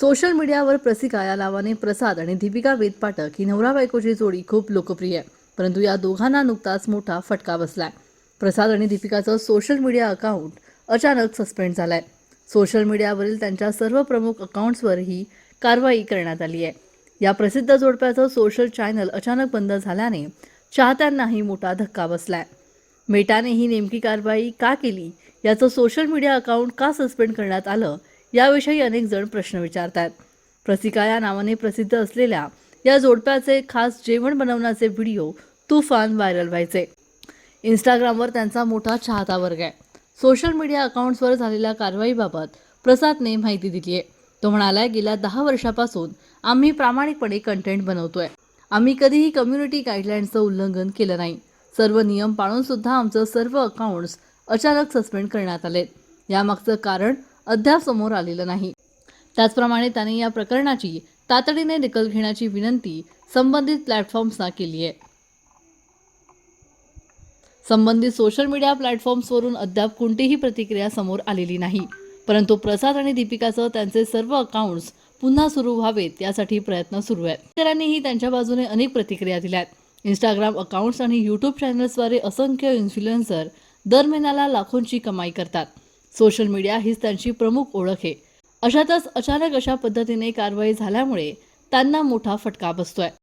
Social मीडियावर प्रसिका या नावाने प्रसाद आणि दीपिका वेद पाठक ही नवरा बायकोची जोडी खूप लोकप्रिय आहे. परंतु या दोघांना नुकताच मोठा फटका बसलाय. प्रसाद आणि दीपिकाचं सोशल मीडिया अकाउंट अचानक सस्पेंड झालंय. सोशल मीडियावरील त्यांच्या सर्व प्रमुख अकाउंट्सवरही कारवाई करण्यात आली आहे. या प्रसिद्ध जोडप्याचं सोशल चॅनल अचानक बंद झाल्याने चाहत्यांनाही मोठा धक्का बसलाय. मेटाने ही नेमकी कारवाई का केली? याचं सोशल मीडिया अकाउंट का सस्पेंड करण्यात आलं? याविषयी अनेक जण प्रश्न विचारतात. प्रसिका या नावाने प्रसिद्ध असलेल्या या जोडप्याचे खास जेवण बनवण्याचे व्हिडिओ तुफान व्हायरल व्हायचे. इंस्टाग्रामवर त्यांचा मोठा चाहता वर्ग आहे. सोशल मीडिया अकाउंट्सवर झालेल्या कारवाईबाबत प्रसादने माहिती दिली आहे तो म्हणाला गेल्या दहा वर्षापासून आम्ही प्रामाणिकपणे कंटेंट बनवतोय. आम्ही कधीही कम्युनिटी गाईडलाईन्सचं उल्लंघन केलं नाही. सर्व नियम पाळून सुद्धा आमचं सर्व अकाउंट्स अचानक सस्पेंड करण्यात आले यामागचं कारण अद्याप समोर आलेलं नाही. त्याचप्रमाणे त्याने या प्रकरणाची तातडीने निकल घेण्याची विनंती संबंधित प्लॅटफॉर्म्सना केली आहे. संबंधित सोशल मीडिया प्लॅटफॉर्म्सवरून अद्याप कोणतीही प्रतिक्रिया समोर आलेली नाही. परंतु प्रसाद आणि दीपिकासह त्यांचे सर्व अकाउंट्स पुन्हा सुरू व्हावेत यासाठी प्रयत्न सुरू आहेत. इतरांनीही त्यांच्या बाजूने अनेक प्रतिक्रिया दिल्या आहेत इंस्टाग्राम अकाउंट्स आणि यूट्यूब चॅनल्सद्वारे असंख्य इन्फ्लुएन्सर दर महिन्याला लाखोंची कमाई करतात. सोशल मीडिया हीच त्यांची प्रमुख ओळख आहे. अशातच अचानक अशा पद्धतीने कारवाई झाल्यामुळे त्यांना मोठा फटका बसतोय.